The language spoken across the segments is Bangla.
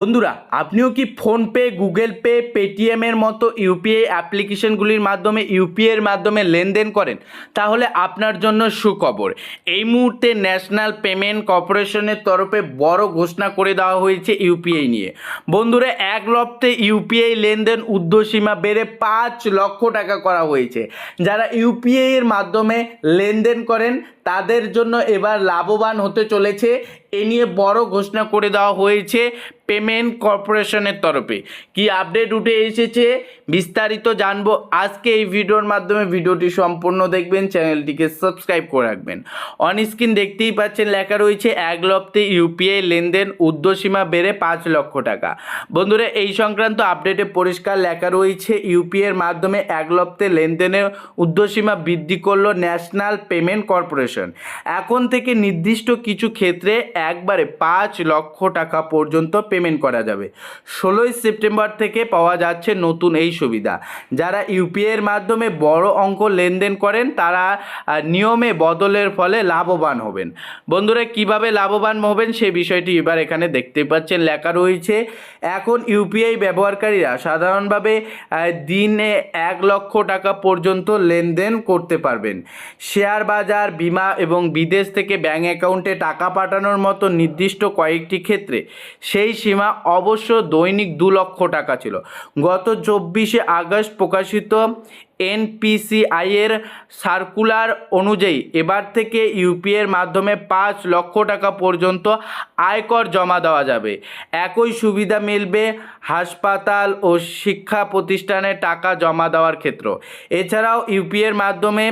বন্ধুরা, আপনিও কি ফোনপে, গুগল পে পেটিএমের মতো ইউপিআই অ্যাপ্লিকেশনগুলির মাধ্যমে ইউপিআই এর মাধ্যমে লেনদেন করেন? তাহলে আপনার জন্য সুখবর। এই মুহূর্তে ন্যাশনাল পেমেন্ট কর্পোরেশনের তরফে বড় ঘোষণা করে দেওয়া হয়েছে ইউপিআই নিয়ে। বন্ধুরা, এক লপ্তে ইউপিআই লেনদেন ঊর্ধ্বসীমা বেড়ে পাঁচ লক্ষ টাকা করা হয়েছে। যারা ইউপিআই এর মাধ্যমে লেনদেন করেন, তাদের জন্য এবার লাভবান হতে চলেছে এ নিয়ে বড় ঘোষণা করে দেওয়া হয়েছে পেমেন্ট কর্পোরেশনের তরফে। কি আপডেট উঠে এসেছে বিস্তারিত জানব আজকে এই ভিডিওর মাধ্যমে। ভিডিওটি সম্পূর্ণ দেখবেন, চ্যানেলটিকে সাবস্ক্রাইব করে রাখবেন। অন স্ক্রিন দেখতেই পাচ্ছেন লেখা রয়েছে, এক লপ্তে ইউপিআই লেনদেন ঊর্ধ্বসীমা বেড়ে পাঁচ লক্ষ টাকা। বন্ধুরা, এই সংক্রান্ত আপডেটে পরিষ্কার লেখা রয়েছে ইউপিআই এর মাধ্যমে এক লপ্তে লেনদেনের ঊর্ধ্বসীমা বৃদ্ধি করল ন্যাশনাল পেমেন্ট কর্পোরেশন। এখন থেকে নির্দিষ্ট কিছু ক্ষেত্রে একবারে পাঁচ লক্ষ টাকা পর্যন্ত পেমেন্ট করা যাবে। ষোলোই সেপ্টেম্বর থেকে পাওয়া যাচ্ছে নতুন এই সুবিধা। যারা ইউপিআই এর মাধ্যমে বড় অঙ্ক লেনদেন করেন, তারা নিয়মে বদলের ফলে লাভবান হবেন। বন্ধুরা, কীভাবে লাভবান হবেন সেই বিষয়টি এবার এখানে দেখতে পাচ্ছেন। লেখা রয়েছে, এখন ইউপিআই ব্যবহারকারীরা সাধারণভাবে দিনে এক লক্ষ টাকা পর্যন্ত লেনদেন করতে পারবেন। শেয়ার বাজার, বিমা এবং বিদেশ থেকে ব্যাঙ্ক অ্যাকাউন্টে টাকা পাঠানোর মতো নির্দিষ্ট কয়েকটি ক্ষেত্রে সেই সীমা অবশ্য দৈনিক দু লক্ষ টাকা ছিল। গত চব্বিশে আগস্ট প্রকাশিত এনপিসিআই এর সার্কুলার অনুযায়ী এবার থেকে ইউপিএর মাধ্যমে পাঁচ লক্ষ টাকা পর্যন্ত আয়কর জমা দেওয়া যাবে। একই সুবিধা মিলবে হাসপাতাল ও শিক্ষা প্রতিষ্ঠানে টাকা জমা দেওয়ার ক্ষেত্র। এছাড়াও ইউপিএর মাধ্যমে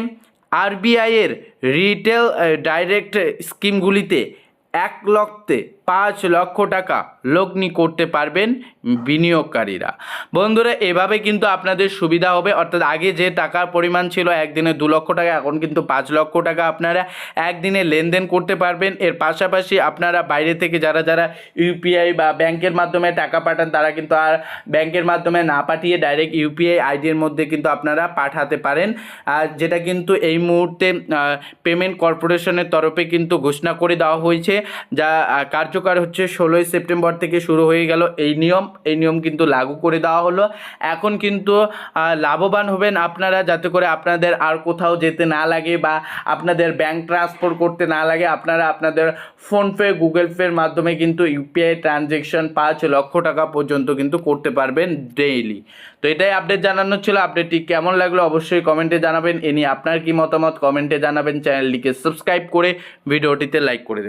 আরবিআইয়ের রিটেল ডাইরেক্ট স্কিমগুলিতে এক লক্ষে পাঁচ লক্ষ টাকা লগ্নি করতে পারবেন বিনিয়োগকারীরা। বন্ধুরা, এভাবে কিন্তু আপনাদের সুবিধা হবে। অর্থাৎ আগে যে টাকার পরিমাণ ছিল, একদিনে দু লক্ষ টাকা, এখন কিন্তু পাঁচ লক্ষ টাকা আপনারা একদিনে লেনদেন করতে পারবেন। এর পাশাপাশি আপনারা বাইরে থেকে যারা যারা ইউপিআই বা ব্যাংকের মাধ্যমে টাকা পাঠান, তারা কিন্তু আর ব্যাংকের মাধ্যমে না পাঠিয়ে ডাইরেক্ট ইউপিআই আইডির মধ্যে কিন্তু আপনারা পাঠাতে পারেন। আর যেটা কিন্তু এই মুহূর্তে পেমেন্ট কর্পোরেশনের তরফে কিন্তু ঘোষণা করে দেওয়া হয়েছে। যা কার্যকর হচ্ছে ষোলোই সেপ্টেম্বর থেকে শুরু হয়ে গেল এই নিয়ম। এই নিয়ম কিন্তু লাগু করে দেওয়া হলো। এখন কিন্তু লাভবান হবেন আপনারা যাতে করে আপনাদের আর কোথাও যেতে না লাগে বা আপনাদের ব্যাংক ট্রান্সফার করতে না লাগে। আপনারা আপনাদের ফোনপে গুগল পের মাধ্যমে কিন্তু ইউপিআই ট্রানজেকশন পাঁচ লক্ষ টাকা পর্যন্ত কিন্তু করতে পারবেন ডেইলি তো এটাই আপডেট জানানোর ছিল। আপডেটটি কেমন লাগল অবশ্যই কমেন্টে জানাবেন। এ নিয়ে আপনার কি মতামত? কমেন্টে জানাবেন। চ্যানেলটিকে সাবস্ক্রাইব করে ভিডিওটিতে লাইক করে দেবেন।